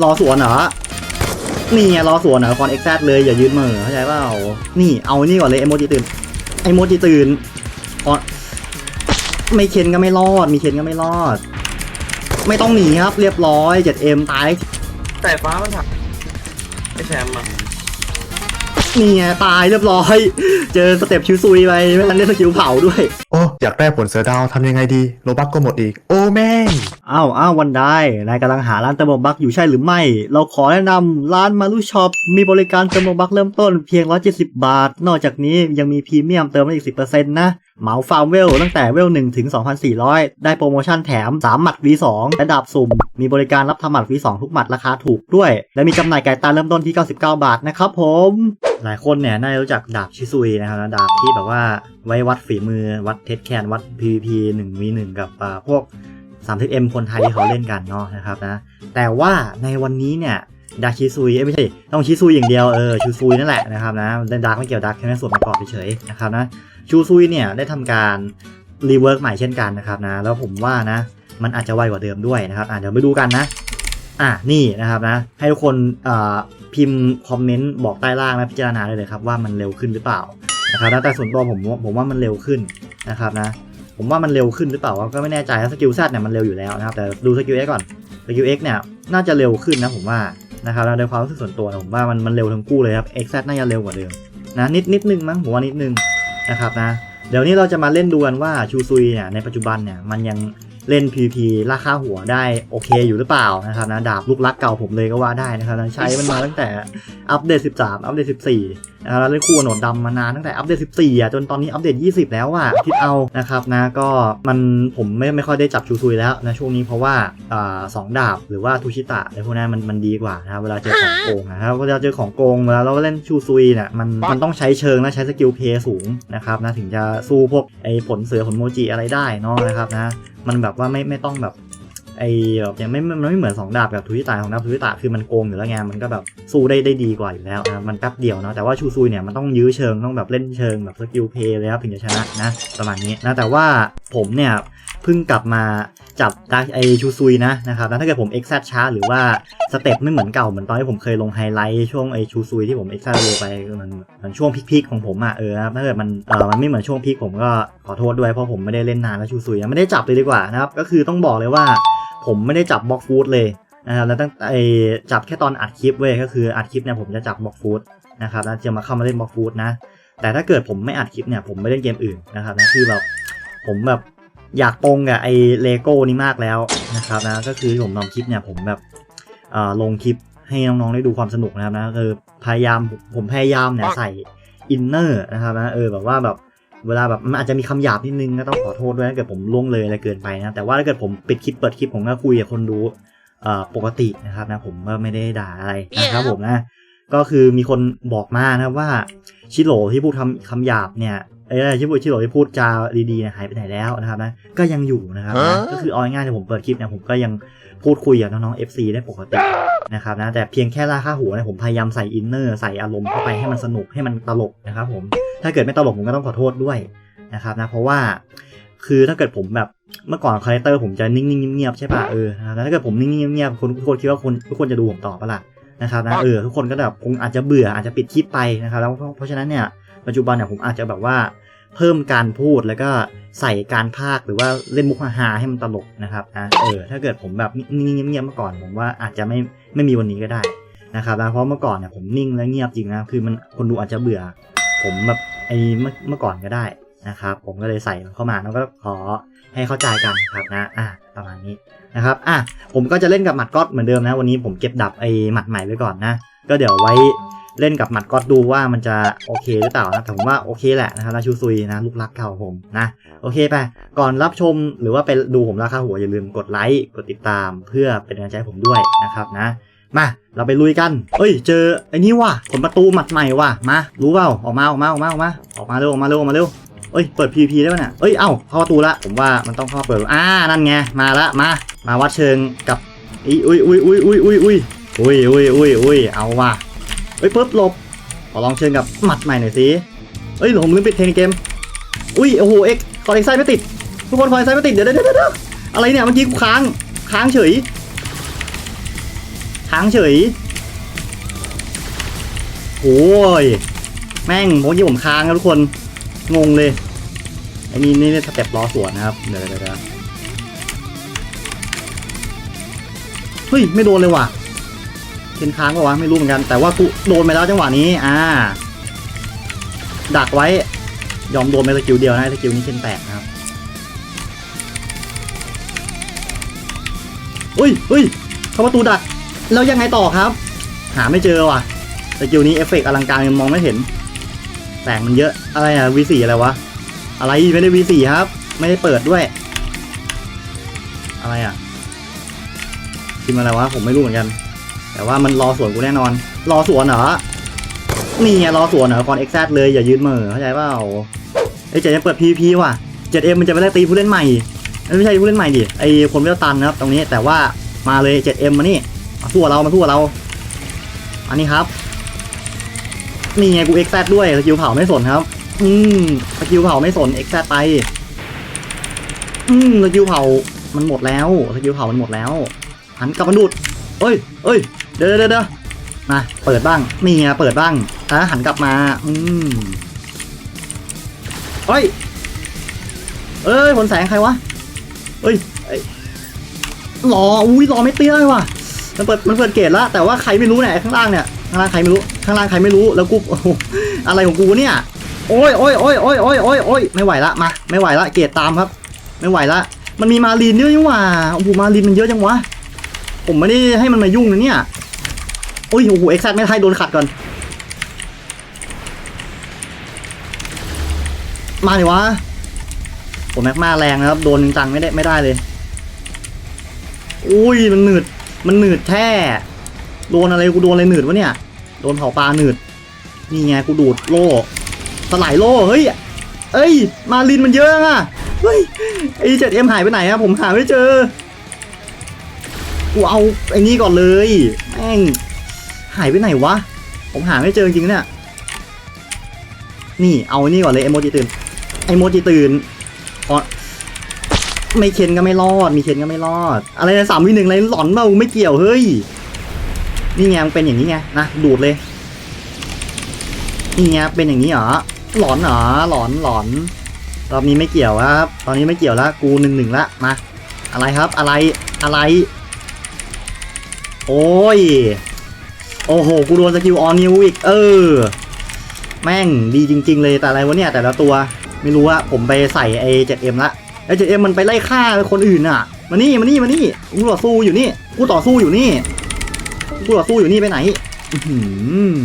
รอสวนเหรอ นี่ไงรอสวนเหรอคอนเอ็กซ์เลยอย่ายืดมือเข้าใจเปล่า นี่เอานี่ก่อนเลยไอโมจิตื่น ไอโมจิตื่นอ๋อไม่เคนก็ไม่รอด มีเคนก็ไม่รอด ไม่ต้องหนีครับ เรียบร้อย 7M ตาย แต่ฟ้ามันถักไอแชมป์อะ นี่ไงตายเรียบร้อย เจอสเต็ปชิวซุยไปไม่ทันได้สกิลเผาด้วย โอ้อยากได้ผลเสือดาวทำยังไงดีโลบักก็หมดอีก โอ้แม่งอ้าวอ้าววันได้นายกำลังหาร้านเติมโลบักอยู่ใช่หรือไม่ เราขอแนะนำร้านมารุช็อปมีบริการเติมโลบักเริ่มต้นเพียง 170 บาท นอกจากนี้ยังมีพรีเมียมเติมได้อีก 10%นะ เหมาฟาร์มเวลตั้งแต่เวล1ถึง 2,400 ได้โปรโมชั่นแถม 3 หมัด V2 และดาบสุ่ม มีบริการรับทำหมัด V2 ทุกหมัดราคาถูกด้วย และมีจำหน่ายไก่ตาเริ่มต้นที่ 99 บาทนะครับผม หลายคนเนี่ยน่าจะรู้จักดาบชิซุยนะครับดาบที่แบบว่าไว้วัดฝีมือ วัดเทสแคนวัด PVP 1 v 1 กับอ่าพวก 30M คนไทยที่เขาเล่นกันเนาะนะครับนะ แต่ว่าในวันนี้เนี่ยดาร์ชิซุยไม่ใช่ต้องชิซุยอย่างเดียวเออชูซุยนั่นแหละนะครับนะดาร์กไม่เกี่ยวดาร์กแค่ส่วนประกอบเฉยๆนะครับนะ ชูซุยเนี่ยได้ทำการรีเวิร์กใหม่เช่นกันนะครับนะ แล้วผมว่านะ มันอาจจะไวกว่าเดิมด้วยนะครับอะเดี๋ยวไปดูกันนะ อะนี่นะครับนะ ให้ทุกคนอ่าพิมพ์คอมเมนต์บอกใต้ล่างและพิจารณาเลยครับว่ามันเร็วขึ้นหรือเปล่านะครับนะแต่ส่วนตัวผมผมว่ามันเร็วขึ้นนะครับนะ ผมว่ามันเร็วขึ้นหรือเปล่าก็ไม่แน่ใจสกิลแซดเนี่ยมันเร็วอยู่แล้วนะครับแต่ดูสกิลเอ็กก่อนสกิลเอ็กเนี่ยน่าจะเร็วขึ้นนะผมว่านะครับแล้วในความรู้สึกส่วนตัวนะผมว่ามันมันเร็วทั้งคู่เลยครับเอ็กแซน่าจะเร็วกว่าเดิมนะนิดนิดนึงมั้งผมว่านิดนึง นะครับนะเดี๋ยวนี้เราจะมาเล่นดูกันว่าชูซุยเนี่ยในปัจจุบันเนี่ยมันยัง เล่น PVP ราคาหัวได้โอเคอยู่หรือเปล่านะครับนะดาบลูกรักเก่าผมเลยก็ว่าได้นะครับนะใช้มันมาตั้งแต่อัปเดต 13 อัปเดต 14นะครับแล้วเล่นคู่กับโหนดดำมานานตั้งแต่อัปเดต 14อะจนตอนนี้อัปเดต 20 แล้วอะคิดเอานะครับนะก็มันผมไม่ไม่ค่อยได้จับชูซุยแล้วนะช่วงนี้เพราะว่าอ่าสองดาบหรือว่าทูชิตะในพวกนั้นมันมันดีกว่านะครับเวลาเจอของโกงนะครับเวลาเจอของโกงเวลาเราเล่นชูซุยเนี่ยมันมันต้องใช้เชิงและใช้สกิลเพย์สูงนะครับนะถึงจะสู้พวกไอ้ผลเสือผลโมจิอะไรได้เนาะนะครับนะ มันแบบว่าไม่ไม่ต้องแบบ ไอ้แบบยังไม่มันไม่เหมือนสองดาบกับทุยตาของดาบทุยตาคือมันโกงอยู่แล้วไงมันก็แบบสู้ได้ได้ดีกว่าอยู่แล้วนะมันแป๊บเดียวเนาะแต่ว่าชูซุยเนี่ยมันต้องยื้อเชิงต้องแบบเล่นเชิงแบบสกิลเพย์เลยครับถึงจะชนะนะประมาณนี้นะแต่ว่าผมเนี่ยเพิ่งกลับมาจับดาไอชูซุยนะนะครับแล้วถ้าเกิดผมเอ็กซ์ช้าหรือว่าสเต็ปไม่เหมือนเก่าเหมือนตอนที่ผมเคยลงไฮไลท์ช่วงไอชูซุยที่ผมเอ็กซ์โลไปมันมันช่วงพีคๆของผมอะเออครับถ้าเกิดมันเออมันไม่เหมือนช่วงพีคผมก็ขอโทษด้วยเพราะผมไม่ได้เล่นนานแล้วชูซุยไม่ได้จับเลยดีกว่านะครับก็คือต้องบอกเลยว่า ผมไม่ได้จับบล็อกฟูดเลยนะครับแล้วตั้งไอจับแค่ตอนอัดคลิปเว้ยก็คืออัดคลิปเนี่ยผมจะจับบล็อกฟูดนะครับแล้วจะมาเข้ามาเล่นบล็อกฟูดนะ แต่ถ้าเกิดผมไม่อัดคลิปเนี่ยผมไม่เล่นเกมอื่นนะครับนะคือแบบผมแบบอยากตรงกับไอเลโก้นี้มากแล้วนะครับนะก็คือผมทำคลิปเนี่ยผมแบบเอ่อลงคลิปให้น้องๆได้ดูความสนุกนะครับนะคือพยายามผมพยายามเนี่ยใส่อินเนอร์นะครับนะเออแบบว่าแบบ เวลาแบบมันอาจจะมีคำหยาบนิดนึงก็ต้องขอโทษด้วยถ้าเกิดผมล่วงเลยอะไรเกินไปนะแต่ว่าถ้าเกิดผมปิดคลิปเปิดคลิปผมก็คุยกับคนดูเอ่อปกตินะครับนะผมก็ไม่ได้ด่าอะไรนะครับผมนะก็คือมีคนบอกมานะครับว่าชิโร่ที่พูดคำคำหยาบเนี่ยเอ้ยชิโร่ชิโร่ที่พูดจาดีๆเนี่ยหายไปไหนแล้วนะครับนะก็ยังอยู่นะครับนะก็คือเอาง่ายๆที่ผมเปิดคลิปเนี่ยผมก็ยังพูดคุยกับน้องๆ FC ได้ปกตินะครับนะแต่เพียงแค่ราค่าหัวเนี่ยผมพยายามใส่อินเนอร์ใส่อารมณ์เข้าไปให้มันสนุกให้มันตลกนะครับผม ถ้าเกิดไม่ตลกผมก็ต้องขอโทษด้วยนะครับนะเพราะว่าคือถ้าเกิดผมแบบเมื่อก่อนคาแรคเตอร์ผมจะนิ่งๆเงียบๆใช่ป่ะเออนะครับแล้วถ้าเกิดผมนิ่งๆเงียบๆคนทุกคนคิดว่าคนทุกคนจะดูผมต่อปะล่ะนะครับนะเออทุกคนก็แบบคงอาจจะเบื่ออาจจะปิดคลิปไปนะครับแล้วเพราะฉะนั้นเนี่ยปัจจุบันเนี่ยผมอาจจะแบบว่าเพิ่มการพูดแล้วก็ใส่การพากหรือว่าเล่นมุกฮาให้มันตลกนะครับนะเออถ้าเกิดผมแบบนิ่งๆเงียบๆเมื่อก่อนผมว่าอาจจะไม่ไม่มีวันนี้ก็ได้นะครับนะเพราะเมื่อก่อนเนี่ยผมนิ่งและเงียบจริงนะคือมันคนดูอาจจะเบื่อ ผมแบบไอ้เมื่อก่อนก็ได้นะครับ ผมก็เลยใส่มันเข้ามาแล้วก็ขอให้เข้าใจกันครับนะอะประมาณนี้นะครับอะผมก็จะเล่นกับหมัดก๊อตเหมือนเดิมนะ วันนี้ผมเก็บดับไอ้หมัดใหม่ไว้ก่อนนะ ก็เดี๋ยวไว้เล่นกับหมัดก๊อตดูว่ามันจะโอเคหรือเปล่านะแต่ผมว่าโอเคแหละนะครับราชูซุยนะลูกรักเก่าผมนะโอเคไปก่อนรับชมหรือว่าไปดูผมราคาหัวอย่าลืมกดไลค์กดติดตาม เพื่อเป็นกำลังใจผมด้วยนะครับนะ มาเราไปลุยกัน เอ้ย เจอไอ้นี่ว่ะผลประตูหมัดใหม่ว่ะ มา รู้เปล่า ออกมา ออกมา ออกมา ออกมา ออกมาเร็ว ออกมาเร็ว ออกมาเร็ว เอ้ย เปิด PVP ได้ป่ะเนี่ย เอ้ย เอ้า เข้าประตูละ ผมว่ามันต้องเข้าเปิด อ่า นั่นไง มาละ มา มาวัดเชิงกับอีอุ้ยอุ้ยอุ้ยอุ้ยอุ้ยอุ้ยอุ้ยอุ้ยอุ้ยอุ้ยเอาว่ะ เอ้ยปุ๊บหลบ ขอลองเชิงกับหมัดใหม่หน่อยสิ เอ้ยผมลืมปิดเทนเกม อุ้ย โอ้โห เอ็กคอนเอ็กไซไม่ติด ทุกคนคอนเอ็กไซไม่ติด เดี๋ยวเดี๋ยวเดี๋ยวอะไรเนี่ย เมื่อกี้กูค้าง ค้างเฉย ค้างเฉย โอ้ย แม่งเมื่อกี้ผมค้างครับทุกคน งงเลยไอ้นี่นี่สเต็ปล้อสวนนะครับเดี๋ยวเดี๋ยวเดี๋ยวเฮ้ย ไม่โดนเลยว่ะเคนค้างปะวะ ไม่รู้เหมือนกัน แต่ว่ากูโดนไปแล้วจังหวะนี้ อ่า ดักไว้ ยอมโดนไปสกิลเดียวนะสกิลนี้เคนแตกนะครับอุ้ยอุ้ยเข้าประตูดัก แล้วยังไงต่อครับ หาไม่เจอว่ะสกิลนี้เอฟเฟกต์อลังการยังมองไม่เห็น แสงมันเยอะอะไรอะ V4 อะไรวะ อะไรไม่ได้ V4 ครับ ไม่ได้เปิดด้วย อะไรอะพิมอะไรวะ ผมไม่รู้เหมือนกัน แต่ว่ามันรอสวนกูแน่นอน รอสวนเหรอ นี่ไงรอสวนเหรอคอนเอ็กซ์เลยอย่ายืนเหม่อเข้าใจเปล่าไอ้เจ็ดยังเปิด PVP ว่ะ 7M มันจะไปไล่ตีผู้เล่นใหม่ไม่ใช่ผู้เล่นใหม่ดิไอ้คนเวลตันนะครับตรงนี้แต่ว่ามาเลย 7M มานี่ มาทั่วเรามาทั่วเรา อันนี้ครับ นี่ไงกูเอ็กซ์ด้วยสกิลเผาไม่สนครับ อืมสกิลเผาไม่สนเอ็กซ์ไป อืมสกิลเผามันหมดแล้วสกิลเผามันหมดแล้ว หันกลับมาดูดเอ้ยเอ้ยเดี๋ยวเดี๋ยวเดี๋ยวมาเปิดบ้างนี่ไงเปิดบ้างอะหันกลับมา อืมเอ้ย เอ้ยผลแสงใครวะเอ้ยเอ้ยรออุ้ยรอไม่เตี้ยเลยว่ะ มันเปิดมันเปิดเกตแล้วแต่ว่าใครไม่รู้เนี่ยข้างล่างเนี่ยข้างล่างใครไม่รู้ข้างล่างใครไม่รู้แล้วกูโอ้โหอะไรของกูเนี่ยโอ้ยโอ้ยโอ้ยโอ้ยโอ้ยโอ้ยโอ้ยไม่ไหวละมาไม่ไหวละเกตตามครับ ไม่ไหวละมันมีมาลีนเยอะนี่หว่าโอ้โหมาลีนมันเยอะจังวะผมไม่ได้ให้มันมายุ่งนะเนี่ยโอ้ยโอ้โหเอ็กซ์ไม่ได้โดนขัดก่อนมาดิวะผมแม็กมาแรงนะครับโดนจริงไม่ได้ไม่ได้เลยอุ้ยมันหนืด มันหนืดแท้โดนอะไรกูโดนอะไรหนืดวะเนี่ย โดนเผาปลาหนืด นี่ไงกูดูดโล่สลายโล่เฮ้ย เอ้ย มาลินมันเยอะอะเฮ้ยไอเจ็ดเอ็มหายไปไหนอะผมหาไม่เจอ กูเอาไอ้นี่ก่อนเลยแม่งหายไปไหนวะ ผมหาไม่เจอจริงเนี่ย นี่เอาไอ้นี่ก่อนเลยไอโมจิตื่น ไอโมจิตื่นอ๋อ ไม่เคนก็ไม่รอด มีเคนก็ไม่รอด อะไรนะสามวิหนึ่งอะไรหลอนเปล่าไม่เกี่ยวเฮ้ย นี่ไงมันเป็นอย่างนี้ไงนะดูดเลย นี่ไงเป็นอย่างนี้เหรอ หลอนเหรอหลอนหลอนรอบนี้ไม่เกี่ยวครับ ตอนนี้ไม่เกี่ยวละกูหนึ่งหนึ่งละมาอะไรครับอะไรอะไร โอ้ย โอ้โห กูโดนสกิลออนนิวอีก เออ แม่งดีจริง ๆ เลยแต่อะไรวะเนี่ย แต่ละตัว ไม่รู้ว่าผมไปใส่ไอ้ 7M ละไอ้ เจเอ็มมันไปไล่ฆ่าคนอื่นอะ มานี่มานี่มานี่กูต่อสู้อยู่นี่กูต่อสู้อยู่นี่กูต่อสู้อยู่นี่ไปไหนอื้อหือ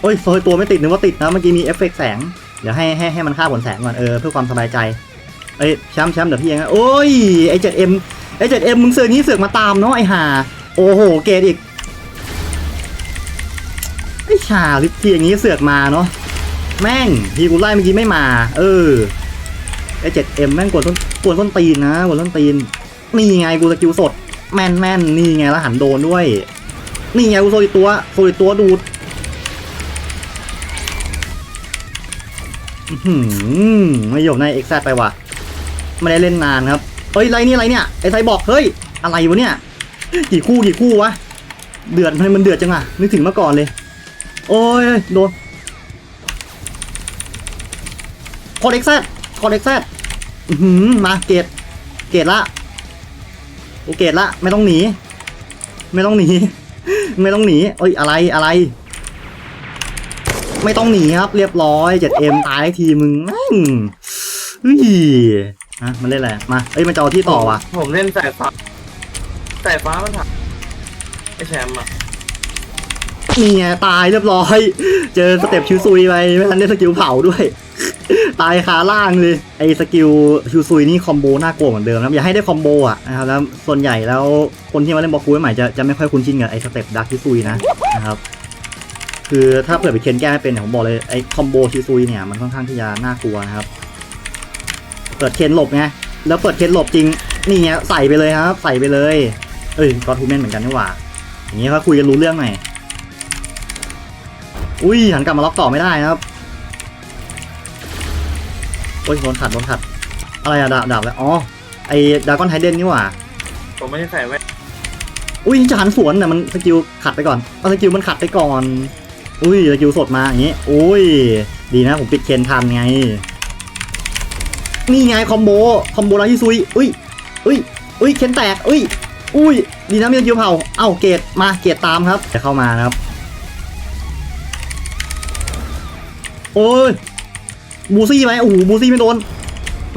โอ้ยโซยตัวไม่ติดนึกว่าติดนะเมื่อกี้มีเอฟเฟกต์แสง เดี๋ยวให้ให้ให้มันฆ่าผลแสงก่อนเออเพื่อความสบายใจ เอ้ยแชมป์แชมป์เดี๋ยวพี่เองนะโอ้ยไอ้เจ็ดเอ็มไอ้เจ็ดเอ็มมึงเสือกนี้เสือกมาตามเนาะไอ้ห่าโอ้โหเกตอีกไอ้ชาลิปพี่อย่างนี้เสือกมาเนาะแม่งพี่กูไล่เมื่อกี้ไม่มา เออ ไอ้เจ็ดเอ็มแม่งกวนต้นกวนต้นตีนนะกวนต้นตีน นี่ไงกูสกิลสด แม่นแม่นนี่ไงแล้วหันโดนด้วย นี่ไงกูโซลิตัวโซลิตัวดูดอื้อหือไม่หยบในเอ็กซ์ไปว่ะไม่ได้เล่นนานครับเฮ้ยไรนี่ไรเนี่ยไอ้ไซบอกเฮ้ยอะไรวะเนี่ยกี่คู่กี่คู่วะเดือดทำไมมันเดือดจังอะนึกถึงเมื่อก่อนเลย โอ้ยโดนคอเด็กซ์แซด คอเด็กแซดมาเกตเกตละโอเกตละ ไม่ต้องหนี ไม่ต้องหนี ไม่ต้องหนีเอ้ยอะไรอะไร ไม่ต้องหนีครับ เรียบร้อยเจ็ดเอ็มตายทีมึงแม่งเฮ้ยฮะมันเล่นอะไรมาเอ้ยมันจะเอาที่ต่อว่ะผมเล่นสายฟ้าสายฟ้ามันถักไอแชมป์อะ นี่ไงตายเรียบร้อย เจอสเต็ปชิวซุยไปไม่ทันได้สกิลเผาด้วย ตายคาล่างเลยไอ้สกิลชิวซุยนี่คอมโบน่ากลัวเหมือนเดิมนะอย่าให้ได้คอมโบอะนะครับแล้วส่วนใหญ่แล้วคนที่มาเล่นบอลคูใหม่จะจะไม่ค่อยคุ้นชินกับไอ้สเต็ปดักชิวซุยนะนะครับคือถ้าเผื่อไปเคนแก้ไม่เป็นเนี่ยผมบอกเลยไอ้คอมโบชิวซุยเนี่ยมันค่อนข้างที่จะน่ากลัวนะครับเปิดเคนหลบไงแล้วเปิดเคนหลบจริงนี่ไงใส่ไปเลยครับ ใส่ไปเลยเอ้ยก็ทูเมนเหมือนกันนี่หว่าอย่างนี้ก็คุยกันรู้เรื่องหน่อย อุ้ยหันกลับมาล็อกต่อไม่ได้นะครับโอ้ยโดนขัดโดนขัด อะไรอะดาบดาบแล้วอ๋อไอ้ดากอนไทเดนนี่หว่าผมไม่ได้ใส่แว่นอุ้ยจะหันสวนแต่มันสกิลขัดไปก่อนเอาสกิลมันขัดไปก่อน อุ้ยสกิลสดมาอย่างงี้อุ้ย ดีนะผมปิดเคนทันไงนี่ไงคอมโบคอมโบร้านที่ซุยอุ้ยอุ้ยอุ้ยเคนแตกอุ้ยอุ้ยดีนะมีสกิลเผาเอ้าเกตมาเกตตามครับจะเข้ามานะครับ โอ้ยบูซี่ไหมโอ้โหบูซี่ไม่โดน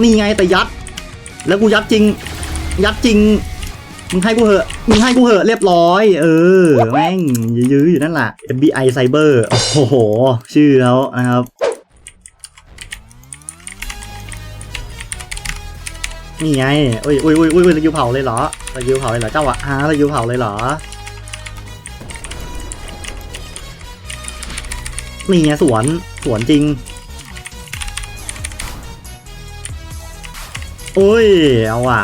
นี่ไงแต่ยัด แล้วกูยัดจริง ยัดจริง มึงให้กูเหอะมึงให้กูเหอะเรียบร้อย เออ แม่งยื้ออยู่นั่นแหละ FBI Cyber โอ้โห ชื่อเขานะครับนี่ไงอุ้ยอุ้ยอุ้ยอุ้ยสกิลเผาเลยเหรอสกิลเผาเลยเหรอ เจ้าอะฮะสกิลเผาเลยเหรอ นี่ไงสวน สวนจริงอุ้ย เอาว่ะ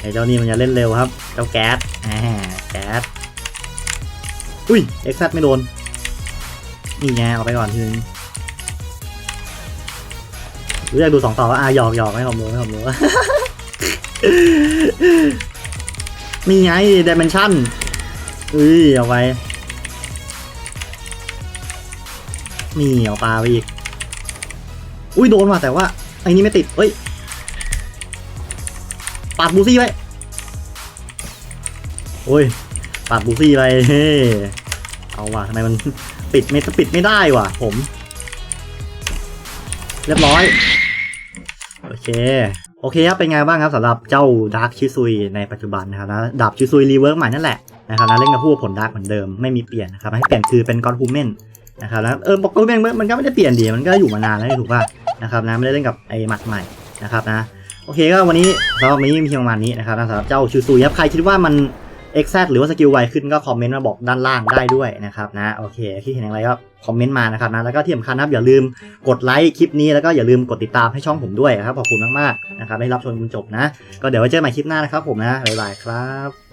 ไอ้เจ้านี่มันจะเล่นเร็วครับ เจ้าแก๊สแก๊ส อุ้ย เอ็กซัไม่โดน นี่ไงเอาไปก่อนทีนึงหรืออยากดูสองต่อว่าอะหยอกหยอกไม่ผมรู้ไม่ผมรู้นี่ไงเดิเมนชั่นอุ้ยเอาไป นี่เอาปลาไปอีก อุ้ยโดนว่ะแต่ว่าไอ้นี่ไม่ติดเอ้ยปาดบูซี่ไปโอ้ยปาดบูซี่ไปเฮ้เอาว่ะทำไมมันปิดไม่ปิดไม่ได้ว่ะ ผม เรียบร้อย โอเค โอเคครับ เป็นไงบ้างครับสำหรับเจ้าดาร์คชิซุยในปัจจุบันนะครับนะดาบชิซุยรีเวิร์กใหม่นั่นแหละนะครับนะเล่นกับผู้ผลดาร์กเหมือนเดิมไม่มีเปลี่ยนนะครับให้เปลี่ยนคือเป็นกอนฮูเมน นะครับแล้วเออบอกกอนฮูเมนมันก็ไม่ได้เปลี่ยนดีมันก็อยู่มานานแล้วถูกป่ะนะครับนะไม่ได้เล่นกับไอ้หมัดใหม่นะครับนะโอเคก็วันนี้สำหรับวันนี้มีเพียงประมาณนี้นะครับนะสำหรับเจ้าชิซุยครับใครคิดว่ามัน e x a c t หรือว่าสกิลไวขึ้นก็คอมเมนต์มาบอกด้านล่างได้ด้วยนะครับนะโอเคคิดเห็นอย่างไรก็คอมเมนต์มานะครับนะแล้วก็ที่สำคัญนะครับอย่าลืมกดไลค์คลิปนี้แล้วก็อย่าลืมกดติดตามให้ช่องผมด้วยนะครับขอบคุณมากๆนะครับได้รับชมจนจบนะ ก็เดี๋ยวไว้เจอกันใหม่คลิปหน้านะครับผมนะบ๊ายบายครับ